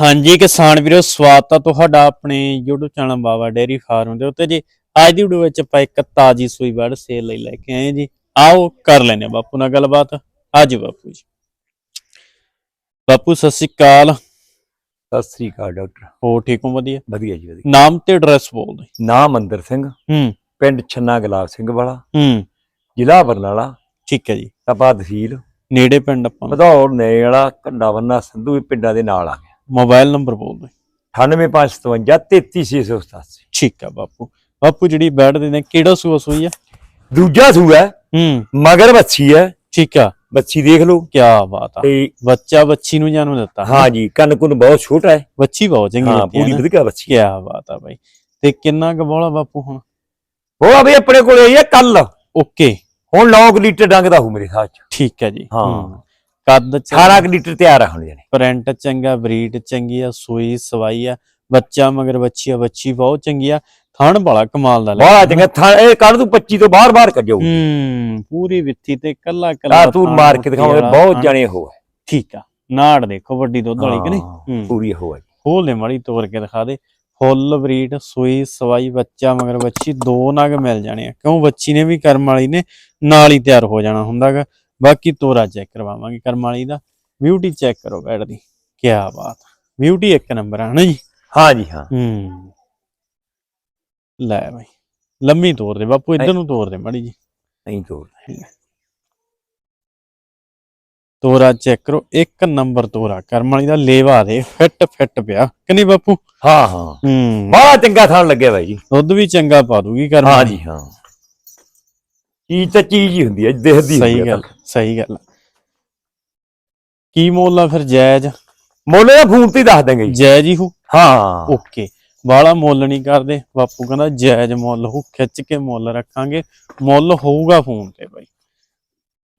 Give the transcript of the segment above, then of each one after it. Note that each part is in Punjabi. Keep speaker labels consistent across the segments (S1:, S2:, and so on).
S1: ਹਾਂਜੀ ਕਿਸਾਨ ਵੀਰੋ ਸਵਾਗਤ ਆ ਤੁਹਾਡਾ ਆਪਣੇ YouTube channel Baba dairy farm ਦੇ ਉੱਤੇ ਜੀ। ਅੱਜ ਦੀ ਵੀਡੀਓ ਵਿੱਚ ਆਪਾਂ ਇੱਕ ਤਾਜੀ ਸੂਈ ਬੜ ਸੇਲ ਲਈ ਲੈ ਕੇ ਆਏ ਜੀ। ਆਓ ਕਰ ਲੈਨੇ ਬਾਪੂ ਨਾਲ ਗੱਲਬਾਤ। ਅੱਜ ਬਾਪੂ ਜੀ। ਬਾਪੂ ਸਤਿ ਸ਼੍ਰੀ ਅਕਾਲ।
S2: ਸਤਿ ਸ੍ਰੀ ਅਕਾਲ ਡਾਕਟਰ।
S1: ਹੋ ਠੀਕ ਹੋ? ਵਧੀਆ?
S2: ਵਧੀਆ ਜੀ ਵਧੀਆ।
S1: ਨਾਮ ਤੇ ਐਡਰੈਸ ਬੋਲ ਦੇ
S2: ਨਾਮ ਅੰਦਰ ਸਿੰਘ।
S1: ਹੂੰ।
S2: ਪਿੰਡ ਛੰਨਾ ਗੁਲਾਬ ਸਿੰਘ ਵਾਲਾ।
S1: ਹੂੰ।
S2: ਜ਼ਿਲ੍ਹਾ ਬਰਨਾਲਾ।
S1: ਠੀਕ ਹੈ ਜੀ।
S2: ਤਪਾ ਤਹਿਸੀਲ।
S1: ਨੇੜੇ ਪਿੰਡ ਆਪਾਂ ਨੂੰ।
S2: ਵਧੌੜ ਨੇ ਵਾਲਾ ਕੰਡਾ ਬੰਨਾ ਸੰਧੂ ਵੀ ਪਿੰਡਾਂ ਦੇ ਨਾਲ ਆ ਗਿਆ।
S1: ਮੋਬਾਈਲ ਨੰਬਰ ਬੋਲ ਦੇ
S2: 98557 33687
S1: ਠੀਕ ਆ ਬਾਪੂ। ਬਾਪੂ ਜਿਹੜੀ ਬੈਡ ਦੇ ਨੇ ਕਿਹੜਾ ਸੂਆ ਸੂਈ ਆ?
S2: ਦੂਜਾ ਸੂਆ ਹੈ, ਮਗਰ ਬੱਚੀ ਹੈ।
S1: ਠੀਕ ਆ।
S2: ਬੱਚੀ ਦੇਖ ਲਓ।
S1: ਕੀ ਬਾਤ ਆ।
S2: ਤੇ
S1: ਬੱਚਾ ਬੱਚੀ ਨੂੰ ਜਨਮ ਦਿੱਤਾ।
S2: ਹਾਂ ਜੀ ਕੰਨ ਕੁਨ ਬਹੁਤ ਛੋਟਾ ਹੈ।
S1: ਬੱਚੀ ਬਹੁਤ ਚੰਗੀ
S2: ਹਾਂ ਪੂਰੀ। ਵਧੀਆ ਬੱਚੀ
S1: ਕੀ ਬਾਤ ਆ ਬਾਈ। ਤੇ ਕਿੰਨਾ ਕੁ ਬੋਲਾ ਬਾਪੂ ਹੁਣ?
S2: ਉਹ ਆ ਵੀ ਆਪਣੇ ਕੋਲ ਆਈ ਹੈ ਕੱਲ।
S1: ਓਕੇ।
S2: ਹੁਣ 9 ਲੀਟਰ ਡੰਗ ਦਾ ਹੋ ਮੇਰੇ ਸਾਹ ਚ।
S1: ਠੀਕ ਹੈ ਜੀ।
S2: ਹਾਂ।
S1: ਕੱਦ
S2: 18 ਲੀਟਰ ਤਿਆਰ ਆ ਹੁਣ ਜਾਨੇ
S1: ਪ੍ਰਿੰਟ ਚੰਗਾ ਬਰੀਡ ਚੰਗੀ ਆ ਸੂਈ ਸਵਾਈ ਆ। ਬੱਚਾ ਮਗਰ ਬੱਚੀ ਆ ਬੱਚੀ ਬਹੁਤ ਚੰਗੀ ਆ। ਥਣ ਵਾਲਾ ਕਮਾਲ ਦਾ
S2: ਬਹੁਤ ਚੰਗਾ ਥਾਂ ਇਹ ਕੱਢ ਤੂੰ 25 ਤੋਂ ਬਾਹਰ ਬਾਹਰ ਕੱਢੋ
S1: ਹੂੰ ਪੂਰੀ ਵਿੱਥੀ ਤੇ ਕੱਲਾ ਕੱਲਾ
S2: ਤਾਂ
S1: ਥਣ
S2: ਮਾਰ ਕੇ ਦਿਖਾਉਂਦੇ ਬਹੁਤ
S1: ਥਣ।
S2: ਜਣੇ ਹੋ
S1: ਠੀਕ ਆ ਨਾੜ ਦੇਖੋ ਵੱਡੀ ਦੁੱਧ ਵਾਲੀ ਕਿ ਨਹੀਂ?
S2: ਪੂਰੀ ਹੋ ਹੈ
S1: ਖੋਲ ਦੇ ਮਾੜੀ ਤੋੜ ਕੇ ਦਿਖਾ ਦੇ। ਫੁੱਲ ਬਰੀਡ ਸੂਈ ਸਵਾਈ ਬੱਚਾ ਮਗਰ ਬੱਚੀ ਦੋ ਨਗ ਮਿਲ ਜਾਣੇ ਆ। ਕਿਉਂ? ਬੱਚੀ ਨੇ ਵੀ ਕਰਮ ਵਾਲੀ ਨੇ ਨਾਲ ਹੀ ਤਿਆਰ ਹੋ ਜਾਣਾ ਹੁੰਦਾਗਾ। ਬਾਕੀ ਤੋਰਾ ਚੈੱਕ ਕਰਵਾਵਾਂਗੇ ਕਰਮ ਵਾਲੀ ਦਾ। ਬਿਊਟੀ ਚੈੱਕ ਕਰੋ ਬੈਡ ਦੀ। ਕੀ ਬਾਤ। ਬਿਊਟੀ ਇੱਕ ਨੰਬਰ ਆ ਨਾ ਜੀ?
S2: ਹਾਂ ਜੀ ਹਾਂ।
S1: ਹੂੰ। ਲੈ ਬਾਈ। ਲੰਮੀ ਤੋਰ ਦੇ ਬਾਪੂ ਇੱਧਰ ਨੂੰ ਤੋਰ ਦੇ ਮਾੜੀ ਜੀ
S2: ਨਹੀਂ ਤੋੜ
S1: ਤੋਰਾ ਚੈੱਕ ਕਰੋ ਇੱਕ ਨੰਬਰ ਤੋਰਾ। ਕਰਮ ਵਾਲੀ ਦਾ ਲੇਵਾ ਦੇ ਫਿੱਟ ਫਿੱਟ ਪਿਆ। ਕਿ ਨਹੀਂ ਬਾਪੂ?
S2: ਹਾਂ ਹਾਂ।
S1: ਹੂੰ।
S2: ਬੜਾ ਚੰਗਾ ਥਾਣ ਲੱਗਿਆ ਬਾਈ ਜੀ।
S1: ਦੁੱਧ ਵੀ ਚੰਗਾ ਪਾ ਦੂਗੀ ਕਰਮ
S2: ਹਾਂ। ਜੀ ਹਾਂ। ਚੀਜ਼ ਤਾਂ ਚੀਜ਼ ਹੀ ਹੁੰਦੀ ਹੈ ਦਿਖਦੀ
S1: ਸਹੀ ਗੱਲ ਸਹੀ ਗੱਲ। ਕੀ ਮੁੱਲ ਆ ਫਿਰ ਜਾਇਜ਼
S2: ਮੋਲੇ ਦਾ ਫੋਨ ਤੇ ਦੱਸ ਦਾਂਗੇ
S1: ਜਾਇਜ਼ ਹੀ ਹੋ?
S2: ਹਾਂ।
S1: ਓਕੇ। ਬਾਲਾ ਮੁੱਲ ਨਹੀਂ ਕਰਦੇ। ਬਾਪੂ ਕਹਿੰਦਾ ਜਾਇਜ਼ ਮੁੱਲ ਹੋ ਖਿੱਚ ਕੇ ਮੁੱਲ ਰੱਖਾਂਗੇ। ਮੁੱਲ ਹੋਊਗਾ ਫੋਨ ਤੇ ਬਾਈ।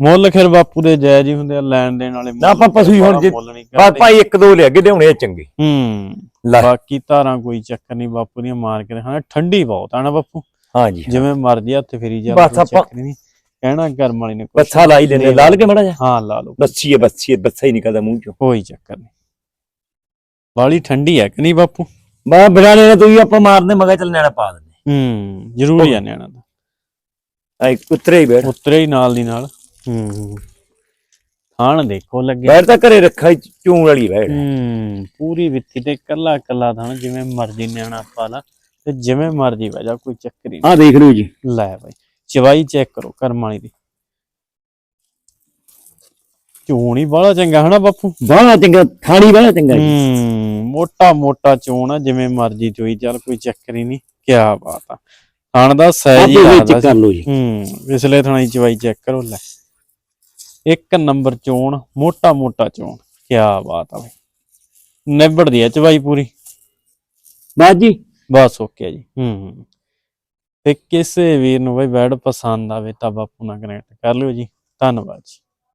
S1: ਮੁੱਲ ਫਿਰ ਬਾਪੂ ਦੇ ਜਾਇਜ਼ ਹੀ ਹੁੰਦੇ ਆ ਲੈਣ ਦੇਣ ਵਾਲੇ
S2: ਨਾ ਆਪਾਂ ਪਸ਼ੂ ਹੁਣ ਜੇ- ਬਸ ਭਾਈ ਇੱਕ ਦੋ ਲਿਆ ਕੇ ਦੇਉਣੇ ਆ ਚੰਗੇ।
S1: ਹੂੰ।
S2: ਲੈ।
S1: ਬਾਕੀ ਧਾਰਾਂ ਕੋਈ ਚੱਕਰ ਨਹੀਂ ਬਾਪੂ ਦੀਆਂ ਮਾਰ ਕੇ ਦਿਖਾਣਾ ਠੰਡੀ ਬਹੁਤ ਆ ਨਾ ਬਾਪੂ।
S2: ਹਾਂ। ਜੀ
S1: ਜਿਵੇਂ ਮਰਜ਼ੀ ਹੱਥ ਫੇਰੀ ਜਾ
S2: ਬਸ ਆਪਾਂ-
S1: ਕਹਿਣਾ ਕਰਮ ਵਾਲੀ ਨੇ
S2: ਬੱਛਾ ਲਾਈ ਲੈਨੇ ਲਾਲ ਕੇ ਮੜਾ ਜਾ
S1: ਹਾਂ ਲਾ ਲਓ।
S2: ਬੱਸੀ ਹੈ ਬੱਸੀ ਹੈ ਨਿਕਲਦਾ ਮੂੰਹ ਚੋਂ।
S1: ਕੋਈ ਚੱਕਰ ਨਹੀਂ। ਬਾਲੀ ਠੰਡੀ ਹੈ ਕਿ ਨਹੀਂ ਬਾਪੂ?
S2: ਬਾ ਬਿਰਾਨੇ ਨੇ ਤੂੰ ਹੀ ਆਪਾਂ ਮਾਰਨੇ ਮਗਾ ਚੱਲ ਨੈਣਾ ਪਾ ਦਿੰਦੇ।
S1: ਹੂੰ ਜ਼ਰੂਰੀ ਆ ਨਿਆਣਾ ਦਾ।
S2: ਆ ਕੁੱਤਰੇ ਹੀ ਬੈਠ।
S1: ਉਤਰੇ ਹੀ ਨਾਲ ਦੀ ਨਾਲ। ਹੂੰ ਥਾਣ ਦੇਖੋ ਲੱਗੇ।
S2: ਬੈਠ ਤਾਂ ਘਰੇ ਰੱਖਾ ਚੂਣ ਵਾਲੀ ਬੈਠ।
S1: ਹੂੰ ਪੂਰੀ ਵਿੱਥੀ ਤੇ ਕੱਲਾ ਕੱਲਾ ਥਾਣ ਜਿਵੇਂ ਮਰਜ਼ੀ ਨਿਆਣਾ ਪਾ ਲਾ। ਤੇ ਜਿਵੇਂ ਮਰਜ਼ੀ ਬਹਿ ਜਾ ਕੋਈ ਚੱਕਰ ਹੀ
S2: ਆ ਦੇਖ ਲਓ ਜੀ।
S1: ਨਹੀਂ ਲੈ ਬਾਈ ਚਵਾਈ ਚੈੱਕ ਕਰੋ ਕਰਮ ਵਾਲੀ ਦੀ। ਚੋਣ ਹੀ ਬੜਾ ਚੰਗਾ ਹਨਾ ਬਾਪੂ?
S2: ਬਾਹਲਾ ਚੰਗਾ ਥਾਣੀ ਬਾਹਲਾ ਚੰਗਾ ਜੀ।
S1: ਹੂੰ ਮੋਟਾ ਮੋਟਾ ਚੋਣ ਆ ਜਿਵੇਂ ਮਰਜ਼ੀ ਚੋਈ ਚੱਲ ਕੋਈ ਚੱਕਰ ਹੀ ਨਹੀਂ ਕੀ ਬਾਤ ਆ। ਥਣ ਦਾ ਸਾਈਜ਼ ਹੀ
S2: ਆਪੇ ਵਿੱਚ ਕਰ ਲਓ ਜੀ।
S1: ਹੂੰ ਪਿਛਲੇ ਥਣਾਈ ਚਵਾਈ ਚੈੱਕ ਕਰੋ ਲੈ। ਇੱਕ ਨੰਬਰ ਚੋਣ ਮੋਟਾ ਮੋਟਾ ਚੋਣ ਕੀ ਬਾਤ ਆ ਬਈ। ਨਿਬੜਦੀ ਆ ਚਵਾਈ ਪੂਰੀ।
S2: ਬਾਜੀ।
S1: ਬਸ ਓਕੇ ਜੀ। ਹੂੰ ਤੇ ਕਿਸੇ ਵੀਰ ਨੂੰ ਬਈ ਬੈਡ ਪਸੰਦ ਆਵੇ ਤਾਂ ਬਾਪੂ ਨਾਲ ਕਨੈਕਟ ਕਰ ਲਿਓ ਜੀ। ਧੰਨਵਾਦ ਜੀ।